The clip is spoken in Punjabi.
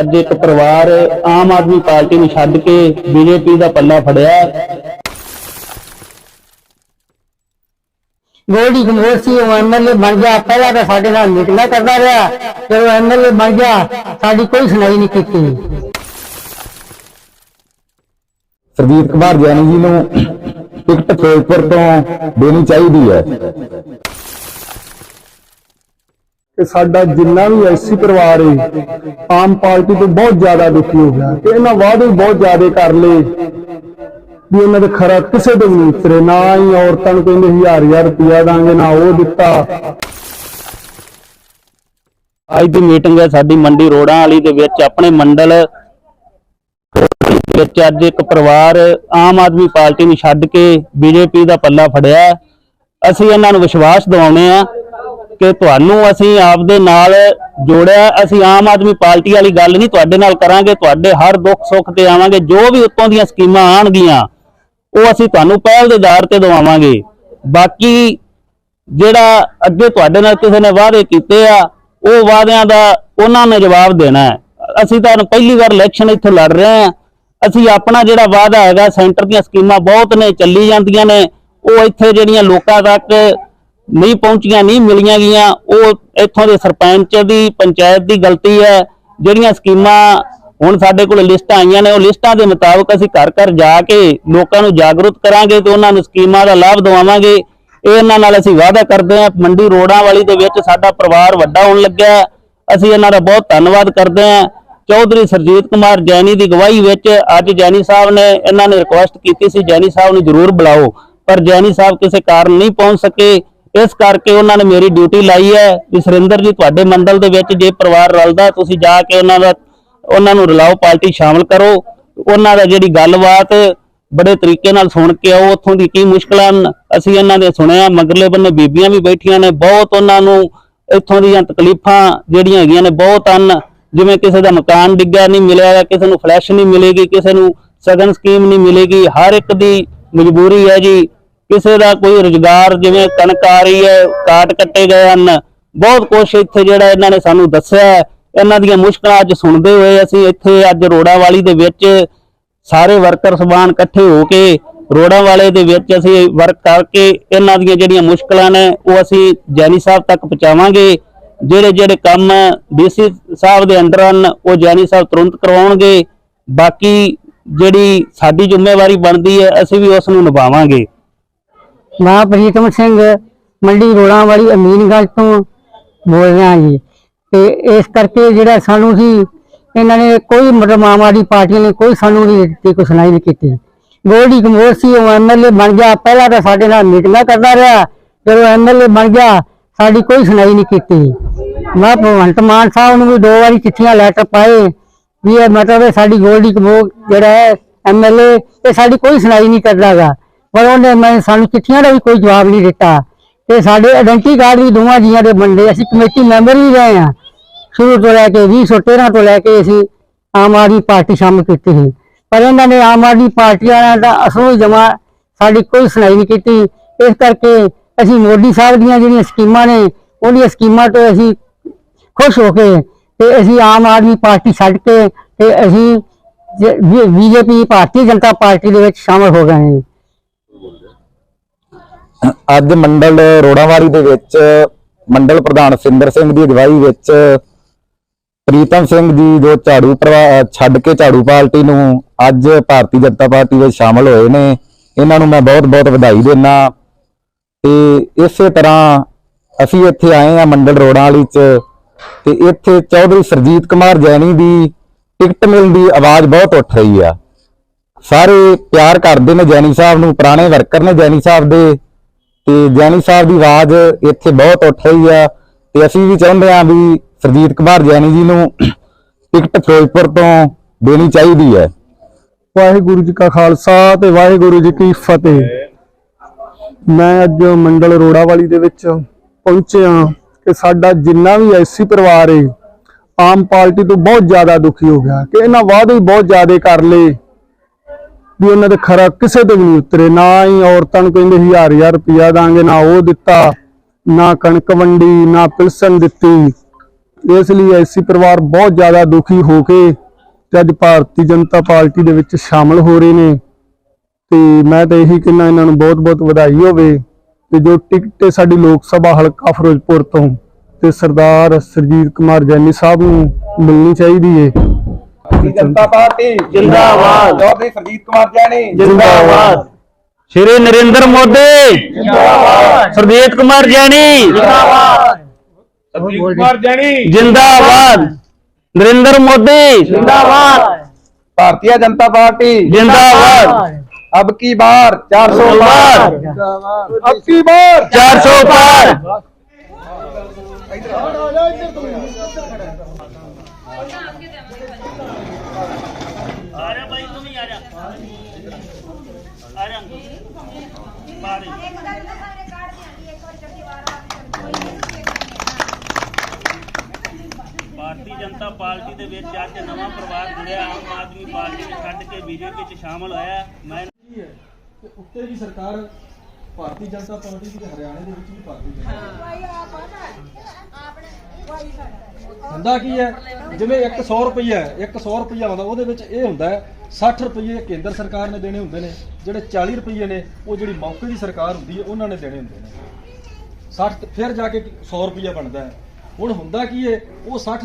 ਅੱਜ ਇੱਕ ਪਰਿਵਾਰ ਆਮ ਆਦਮੀ ਪਾਰਟੀ ਨੂੰ ਛੱਡ ਕੇ ਬੀਜੇਪੀ ਦਾ ਪੱਲਾ ਫੜਿਆ। ਗੋਲਡੀ ਸੀ ਉਹ ਐਮਐਲਏ ਬਣ ਗਿਆ। ਪਹਿਲਾਂ ਤਾਂ ਸਾਡੇ ਨਾਲ ਮੀਟਿੰਗਾਂ ਕਰਦਾ ਰਿਹਾ। ਜਦੋਂ ਐਮਐਲਏ ਬਣ ਗਿਆ ਸਾਡੀ ਕੋਈ ਸੁਣਾਈ ਨਹੀਂ ਕੀਤੀ। ਸਰਜੀਤ ਕੁਮਾਰ ਜੈਨੀ ਜੀ ਨੂੰ ਟਿਕਟ ਫਿਰੋਜ਼ਪੁਰ ਤੋਂ ਦੇਣੀ ਚਾਹੀਦੀ ਹੈ। ਕਿ ਸਾਡਾ ਜਿੰਨਾ ਵੀ ਐਸੀ ਪਰਿਵਾਰ ਹੈ ਆਮ ਪਾਰਟੀ ਤੋਂ ਬਹੁਤ ਜ਼ਿਆਦਾ ਦੁਖੀ ਹੋ ਗਿਆ ਕਿ ਇਹਨਾਂ ਵਾਅਦੇ ਬਹੁਤ ਜ਼ਿਆਦਾ ਕਰ ਲਏ ਵੀ ਉਹਨਾਂ ਦੇ ਖਰਾ ਕਿਸੇ ਦੇ ਨਹੀਂ ਉਤਰੇ, ਨਾ ਹੀ ਔਰਤਾਂ ਨੂੰ ਕਹਿੰਦੇ ਹਜ਼ਾਰ ਹਜ਼ਾਰ ਰੁਪਇਆ ਦਾਂਗੇ, ਨਾ ਉਹ ਦਿੱਤਾ। ਅੱਜ ਦੀ ਮੀਟਿੰਗ ਹੈ ਸਾਡੀ ਮੰਡੀ ਰੋੜਾਂ ਵਾਲੀ ਦੇ ਵਿੱਚ, ਆਪਣੇ ਮੰਡਲ ਵਿੱਚ ਅੱਜ ਇੱਕ ਪਰਿਵਾਰ ਆਮ ਆਦਮੀ ਪਾਰਟੀ ਨੂੰ ਛੱਡ ਕੇ ਬੀਜੇਪੀ ਦਾ ਪੱਲਾ ਫੜਿਆ। ਅਸੀਂ ਇਹਨਾਂ ਨੂੰ ਵਿਸ਼ਵਾਸ ਦਿਵਾਉਣੇ ਆ ਕਿ ਤੁਹਾਨੂੰ ਅਸੀਂ ਆਪਦੇ ਨਾਲ ਜੋੜਿਆ, ਅਸੀਂ ਆਮ ਆਦਮੀ ਪਾਰਟੀ ਵਾਲੀ ਗੱਲ ਨਹੀਂ ਤੁਹਾਡੇ ਨਾਲ ਕਰਾਂਗੇ, ਤੁਹਾਡੇ ਹਰ ਦੁੱਖ ਸੁੱਖ ਤੇ ਆਵਾਂਗੇ, ਜੋ ਵੀ ਉੱਤੋਂ ਦੀਆਂ ਸਕੀਮਾਂ ਆਣਗੀਆਂ ਉਹ ਅਸੀਂ ਤੁਹਾਨੂੰ ਪਹਿਲ ਦੇ ਆਧਾਰ ਤੇ ਦਵਾਵਾਂਗੇ। ਬਾਕੀ ਜਿਹੜਾ ਅੱਗੇ ਤੁਹਾਡੇ ਨਾਲ ਕਿਸੇ ਨੇ ਵਾਅਦੇ ਕੀਤੇ ਆ, ਉਹ ਵਾਅਦਿਆਂ ਦਾ ਉਹਨਾਂ ਨੇ ਜਵਾਬ ਦੇਣਾ ਹੈ। ਅਸੀਂ ਤਾਂ ਪਹਿਲੀ ਵਾਰ ਇਲੈਕਸ਼ਨ ਇੱਥੇ ਲੜ ਰਹੇ ਆ ਅਸੀਂ ਆਪਣਾ ਜਿਹੜਾ ਵਾਅਦਾ ਹੈਗਾ, ਸੈਂਟਰ ਦੀਆਂ ਸਕੀਮਾਂ ਬਹੁਤ ਨੇ, ਚੱਲੀ ਜਾਂਦੀਆਂ ਨੇ। ਉਹ ਇੱਥੇ ਜਿਹੜੀਆਂ ਲੋਕਾਂ ਤੱਕ ਨਹੀਂ ਪਹੁੰਚੀਆਂ, ਨਹੀਂ ਮਿਲੀਆਂ ਗਈਆਂ, ਉਹ ਇੱਥੋਂ ਦੇ ਸਰਪੰਚ ਦੀ ਪੰਚਾਇਤ ਦੀ ਗਲਤੀ ਹੈ। ਜਿਹੜੀਆਂ ਸਕੀਮਾਂ ਹੁਣ ਸਾਡੇ ਕੋਲ ਲਿਸਟਾਂ ਆਈਆਂ ਨੇ, ਉਹ ਲਿਸਟਾਂ ਦੇ ਮੁਤਾਬਕ ਅਸੀਂ ਘਰ ਘਰ ਜਾ ਕੇ ਲੋਕਾਂ ਨੂੰ ਜਾਗਰੂਕ ਕਰਾਂਗੇ ਤੇ ਉਹਨਾਂ ਨੂੰ ਸਕੀਮਾਂ ਦਾ ਲਾਭ ਦਿਵਾਵਾਂਗੇ। ਇਹ ਇਹਨਾਂ ਨਾਲ ਅਸੀਂ ਵਾਅਦਾ ਕਰਦੇ ਹਾਂ, ਮੰਡੀ ਰੋੜਾਂ ਵਾਲੀ ਦੇ ਵਿੱਚ ਸਾਡਾ ਪਰਿਵਾਰ ਵੱਡਾ ਹੋਣ ਲੱਗਿਆ ਅਸੀਂ ਇਹਨਾਂ ਦਾ ਬਹੁਤ ਧੰਨਵਾਦ ਕਰਦੇ ਹਾਂ। ਚੌਧਰੀ ਸਰਜੀਤ ਕੁਮਾਰ ਜੈਨੀ ਦੀ ਗਵਾਹੀ ਵਿੱਚ ਅੱਜ ਜੈਨੀ ਸਾਹਿਬ ਨੇ ਇਹਨਾਂ ਨੇ ਰਿਕੁਐਸਟ ਕੀਤੀ ਸੀ, ਜੈਨੀ ਸਾਹਿਬ ਨੂੰ ਜ਼ਰੂਰ ਬੁਲਾਓ। ਪਰ ਜੈਨੀ ਸਾਹਿਬ ਕਿਸੇ ਕਾਰਨ ਨਹੀਂ ਪਹੁੰਚ ਸਕੇ। ਇਸ ਕਰਕੇ ਉਹਨਾਂ ਨੇ ਮੇਰੀ ਡਿਊਟੀ ਲਾਈ ਹੈ ਵੀ ਸੁਰਿੰਦਰ ਜੀ, ਤੁਹਾਡੇ ਮੰਡਲ ਦੇ ਵਿੱਚ ਜੇ ਪਰਿਵਾਰ ਰਲਦਾ, ਤੁਸੀਂ ਜਾ ਕੇ ਉਹਨਾਂ ਦਾ, ਉਹਨਾਂ ਨੂੰ ਰਲਾਓ, ਪਾਰਟੀ ਸ਼ਾਮਲ ਕਰੋ। ਉਹਨਾਂ ਦਾ ਜਿਹੜੀ ਗੱਲਬਾਤ ਬੜੇ ਤਰੀਕੇ ਨਾਲ ਸੁਣ ਕੇ ਆਓ, ਉੱਥੋਂ ਦੀ ਕੀ ਮੁਸ਼ਕਲਾਂ ਹਨ, ਅਸੀਂ ਇਹਨਾਂ ਦੇ ਸੁਣਿਆ, ਮਗਰਲੇ ਬੰਨੇ ਬੀਬੀਆਂ ਵੀ ਬੈਠੀਆਂ ਨੇ, ਬਹੁਤ ਉਹਨਾਂ ਨੂੰ ਇੱਥੋਂ ਦੀਆਂ ਤਕਲੀਫਾਂ ਜਿਹੜੀਆਂ ਹੈਗੀਆਂ ਨੇ, ਬਹੁਤ ਹਨ। ਜਿਵੇਂ ਕਿਸੇ ਦਾ ਮਕਾਨ ਡਿੱਗਿਆ ਨਹੀਂ ਮਿਲਿਆ ਕਿਸੇ ਨੂੰ ਫਲੈਸ਼ ਨਹੀਂ ਮਿਲੇਗੀ, ਕਿਸੇ ਨੂੰ ਸਗਨ ਸਕੀਮ ਨਹੀਂ ਮਿਲੇਗੀ, ਹਰ ਇੱਕ ਦੀ ਮਜਬੂਰੀ ਹੈ ਜੀ। ਕਿਸੇ ਦਾ ਕੋਈ ਰੁਜ਼ਗਾਰ ਜਿਵੇਂ ਕਣਕ ਆ ਰਹੀ ਹੈ ਕਾਟ ਕੱਟੇ ਗਏ ਹਨ। ਬਹੁਤ ਕੁਛ ਇੱਥੇ ਜਿਹੜਾ ਇਹਨਾਂ ਨੇ ਸਾਨੂੰ ਦੱਸਿਆ ਇਹਨਾਂ ਦੀਆਂ ਮੁਸ਼ਕਲਾਂ ਅੱਜ ਸੁਣਦੇ ਹੋਏ ਅਸੀਂ ਇੱਥੇ ਅੱਜ ਰੋੜਾ ਵਾਲੀ ਦੇ ਵਿੱਚ ਸਾਰੇ ਵਰਕਰ ਸਬਾਨ ਇਕੱਠੇ ਹੋ ਕੇ ਰੋੜਾ ਵਾਲੇ ਦੇ ਵਿੱਚ ਅਸੀਂ ਵਰਕ ਕਰਕੇ ਇਹਨਾਂ ਦੀਆਂ ਜਿਹੜੀਆਂ ਮੁਸ਼ਕਲਾਂ ਨੇ ਉਹ ਅਸੀਂ ਜੈਨੀ ਸਾਹਿਬ ਤੱਕ ਪਹੁੰਚਾਵਾਂਗੇ। ਜਿਹੜੇ ਜਿਹੜੇ ਕੰਮ ਡੀਸੀ ਸਾਹਿਬ ਦੇ ਅੰਡਰ ਹਨ, ਉਹ ਜੈਨੀ ਸਾਹਿਬ ਤੁਰੰਤ ਕਰਵਾਉਣਗੇ। ਬਾਕੀ ਜਿਹੜੀ ਸਾਡੀ ਜ਼ਿੰਮੇਵਾਰੀ ਬਣਦੀ ਹੈ, ਅਸੀਂ ਵੀ ਉਸ ਨੂੰ ਨਿਭਾਵਾਂਗੇ। ਮੈਂ ਪ੍ਰੀਤਮ ਸਿੰਘ ਮੰਡੀ ਰੋੜਾਂ ਵਾਲੀ ਅਮੀਨਗੰਜ ਤੋਂ ਬੋਲ ਰਿਹਾ ਜੀ। ਤੇ ਇਸ ਕਰਕੇ ਜਿਹੜਾ ਸਾਨੂੰ ਸੀ ਇਹਨਾਂ ਨੇ ਕੋਈ ਮਤਲਬ ਆਮ ਆਦਮੀ ਪਾਰਟੀ ਨੇ ਕੋਈ ਸਾਨੂੰ ਨਹੀਂ ਦਿੱਤੀ ਕੋਈ ਸੁਣਾਈ ਨਹੀਂ ਕੀਤੀ। ਗੋਲਡੀ ਕਮੋਰ ਸੀ, ਉਹ ਐਮਐਲਏ ਬਣ ਗਿਆ। ਪਹਿਲਾਂ ਤਾਂ ਸਾਡੇ ਨਾਲ ਮੀਟਿੰਗਾਂ ਕਰਦਾ ਰਿਹਾ। ਜਦੋਂ ਐਮਐਲਏ ਬਣ ਗਿਆ, ਸਾਡੀ ਕੋਈ ਸੁਣਾਈ ਨਹੀਂ ਕੀਤੀ। ਮੈਂ ਭਗਵੰਤ ਮਾਨ ਸਾਹਿਬ ਨੂੰ ਵੀ ਦੋ ਵਾਰੀ ਚਿੱਠੀਆਂ ਲੈਟਰ ਪਾਏ ਵੀ ਇਹ ਮਤਲਬ ਹੈ ਸਾਡੀ ਗੋਲਡੀ ਕਮੋਰ ਜਿਹੜਾ ਹੈ ਐਮਐਲਏ ਇਹ ਸਾਡੀ ਕੋਈ ਸੁਣਾਈ ਨਹੀਂ ਕਰਦਾਗਾ ਪਰ ਉਹਨੇ ਮੈਂ ਸਾਨੂੰ ਚਿੱਠੀਆਂ ਦਾ ਵੀ ਕੋਈ ਜਵਾਬ ਨਹੀਂ ਦਿੱਤਾ। ਤੇ ਸਾਡੇ ਆਇਡੈਂਟੀ ਕਾਰਡ ਵੀ ਦੋਵਾਂ ਜੀਆਂ ਦੇ ਬੰਦੇ ਅਸੀਂ ਕਮੇਟੀ ਮੈਂਬਰ ਵੀ ਰਹੇ ਹਾਂ ਸ਼ੁਰੂ ਤੋਂ ਲੈ ਕੇ 2013 ਤੋਂ ਲੈ ਕੇ ਅਸੀਂ ਆਮ ਆਦਮੀ ਪਾਰਟੀ ਸ਼ਾਮਲ ਕੀਤੀ ਸੀ। ਪਰ ਇਹਨਾਂ ਨੇ ਆਮ ਆਦਮੀ ਪਾਰਟੀ ਵਾਲਿਆਂ ਦਾ ਅਸਲ ਜਮਾ ਸਾਡੀ ਕੋਈ ਸੁਣਾਈ ਨਹੀਂ ਕੀਤੀ। ਇਸ ਕਰਕੇ ਅਸੀਂ ਮੋਦੀ ਸਾਹਿਬ ਦੀਆਂ ਜਿਹੜੀਆਂ ਸਕੀਮਾਂ ਨੇ, ਉਹਦੀਆਂ ਸਕੀਮਾਂ ਤੋਂ ਅਸੀਂ ਖੁਸ਼ ਹੋ ਕੇ ਤੇ ਅਸੀਂ ਆਮ ਆਦਮੀ ਪਾਰਟੀ ਛੱਡ ਕੇ ਤੇ ਅਸੀਂ ਬੀਜੇਪੀ ਭਾਰਤੀ ਜਨਤਾ ਪਾਰਟੀ ਦੇ ਵਿੱਚ ਸ਼ਾਮਲ ਹੋ ਗਏ ਹਾਂ। ਅੱਜ ਮੰਡਲ ਰੋੜਾਵਾਲੀ ਦੇ ਵਿੱਚ ਮੰਡਲ ਪ੍ਰਧਾਨ ਸਿੰਦਰ ਸਿੰਘ ਦੀ ਅਗਵਾਈ ਵਿੱਚ ਪ੍ਰੀਤਮ ਸਿੰਘ ਜੀ ਜੋ ਝਾੜੂ ਪਰਿਵਾ- ਛੱਡ ਕੇ ਝਾੜੂ ਪਾਰਟੀ ਨੂੰ ਅੱਜ ਭਾਰਤੀ ਜਨਤਾ ਪਾਰਟੀ ਵਿੱਚ ਸ਼ਾਮਲ ਹੋਏ ਨੇ, ਇਹਨਾਂ ਨੂੰ ਮੈਂ ਬਹੁਤ-ਬਹੁਤ ਵਧਾਈ ਦਿੰਦਾ ਤੇ ਇਸੇ ਤਰ੍ਹਾਂ ਅਸੀਂ ਇੱਥੇ ਆਏ ਆ ਮੰਡਲ ਰੋੜਾਂ ਵਾਲੀ ਚ, ਤੇ ਇੱਥੇ ਚੌਧਰੀ ਸਰਜੀਤ ਕੁਮਾਰ ਜੈਨੀ ਦੀ ਟਿਕਟ ਮਿਲਣ ਦੀ ਆਵਾਜ਼ ਬਹੁਤ ਉੱਠ ਰਹੀ ਆ। ਸਾਰੇ ਪਿਆਰ ਕਰਦੇ ਨੇ ਜੈਨੀ ਸਾਹਿਬ ਨੂੰ, ਪੁਰਾਣੇ ਵਰਕਰ ਨੇ ਜੈਨੀ ਸਾਹਿਬ ਦੇ। ਤੇ ਜੈਨੀ ਸਾਹਿਬ ਦੀ ਆਵਾਜ਼ ਇੱਥੇ ਬਹੁਤ ਉੱਠ ਰਹੀ ਆ ਤੇ ਅਸੀਂ ਵੀ ਚਾਹੁੰਦੇ ਆ ਵੀ ਸਰਜੀਤ ਕੁਮਾਰ ਜੈਨੀ ਜੀ ਨੂੰ ਟਿਕਟ ਫਿਰੋਜ਼ਪੁਰ ਤੋਂ ਦੇਣੀ ਚਾਹੀਦੀ ਹੈ। ਵਾਹਿਗੁਰੂ ਜੀ ਕਾ ਖਾਲਸਾ ਤੇ ਵਾਹਿਗੁਰੂ ਜੀ ਕੀ ਫਤਿਹ। ਮੈਂ ਅੱਜ ਮੰਡਲ ਰੋੜਾਵਾਲੀ ਦੇ ਵਿੱਚ ਪਹੁੰਚਿਆ ਕਿ ਸਾਡਾ ਜਿੰਨਾ ਵੀ ਐਸੀ ਪਰਿਵਾਰ ਹੈ ਆਮ ਪਾਰਟੀ ਤੋਂ ਬਹੁਤ ਜ਼ਿਆਦਾ ਦੁਖੀ ਹੋ ਗਿਆ ਕਿ ਇਹਨਾਂ ਵਾਅਦੇ ਬਹੁਤ ਜ਼ਿਆਦਾ ਕਰ ਲਏ। ਵੀ ਉਹਨਾਂ ਦੇ ਖਰਾ ਕਿਸੇ ਦੇ ਵੀ ਨਹੀਂ ਉਤਰੇ। ਨਾ ਹੀ ਔਰਤਾਂ ਨੂੰ ਕਹਿੰਦੇ ਹਜ਼ਾਰ ਹਜ਼ਾਰ ਰੁਪਇਆ ਦਾਂਗੇ, ਨਾ ਉਹ ਦਿੱਤਾ, ਨਾ ਕਣਕ ਵੰਡੀ, ਨਾ ਪਿਲਸਣ ਦਿੱਤੀ। ਇਸ ਲਈ ਐਸੀ ਪਰਿਵਾਰ ਬਹੁਤ ਜ਼ਿਆਦਾ ਦੁਖੀ ਹੋ ਕੇ ਤੇ ਅੱਜ ਭਾਰਤੀ ਜਨਤਾ ਪਾਰਟੀ ਦੇ ਵਿੱਚ ਸ਼ਾਮਲ ਹੋ ਰਹੇ ਨੇ। ਤੇ ਮੈਂ ਤਾਂ ਇਹੀ ਕਹਿੰਦਾ ਇਹਨਾਂ ਨੂੰ ਬਹੁਤ-ਬਹੁਤ ਵਧਾਈ ਹੋਵੇ ਤੇ ਜੋ ਟਿਕਟ ਸਾਡੀ ਲੋਕ ਸਭਾ ਹਲਕਾ ਫਿਰੋਜ਼ਪੁਰ ਤੋਂ ਤੇ ਸਰਦਾਰ ਸਰਜੀਤ ਕੁਮਾਰ ਜੈਨੀ ਸਾਹਿਬ ਨੂੰ ਮਿਲਣੀ ਚਾਹੀਦੀ ਏ। जनता पार्टी जिंदाबाद। चौधरी सरजीत कुमार जैनी। जिंदाबाद। श्री नरेंद्र मोदी। सुरजीत कुमार जैनी। जिंदाबाद। कुमार जैनी। जिंदाबाद। नरेंद्र मोदी। जिंदाबाद। भारतीय जनता पार्टी। जिंदाबाद। अब की बार 400 पार। अब की बार। सौ पार। इधर आ जाओ इधर तुम ਭਾਰਤੀ ਜਨਤਾ ਪਾਰਟੀ ਦੇ ਵਿੱਚ ਅੱਜ ਨਵਾਂ ਪਰਿਵਾਰ ਜੁੜਿਆ। ਆਮ ਆਦਮੀ ਪਾਰਟੀ ਨੂੰ ਛੱਡ ਕੇ ਬੀਜੇਪੀ 'ਚ ਸ਼ਾਮਲ ਹੋਇਆ। ਮੈਂ ਕੀ ਹੈ। ਤੇ ਉੱਤੇ ਵੀ ਸਰਕਾਰ ਭਾਰਤੀ ਜਨਤਾ ਪਾਰਟੀ ਦੀ ਤੇ ਹਰਿਆਣੇ ਦੇ ਵਿੱਚ ਵੀ ਭਾਰਤੀ ਜਨਤਾ ਹੁੰਦਾ ਕੀ ਹੈ? ਜਿਵੇਂ 100 ਰੁਪਈਆ ਹੈ 100 ਰੁਪਈਆ ਆਉਂਦਾ, ਉਹਦੇ ਵਿੱਚ ਇਹ ਹੁੰਦਾ ਹੈ 60 ਰੁਪਈਏ ਕੇਂਦਰ ਸਰਕਾਰ ਨੇ ਦੇਣੇ ਹੁੰਦੇ ਨੇ, ਜਿਹੜੇ 40 ਰੁਪਈਏ ਨੇ, ਉਹ ਜਿਹੜੀ ਮੌਕੇ ਦੀ ਸਰਕਾਰ ਹੁੰਦੀ ਹੈ, ਉਹਨਾਂ ਨੇ ਦੇਣੇ ਹੁੰਦੇ ਨੇ। 60 ਫਿਰ ਜਾ ਕੇ 100 ਰੁਪਈਆ ਬਣਦਾ ਹੈ। ਹੁਣ ਹੁੰਦਾ ਕੀ ਹੈ, ਉਹ 60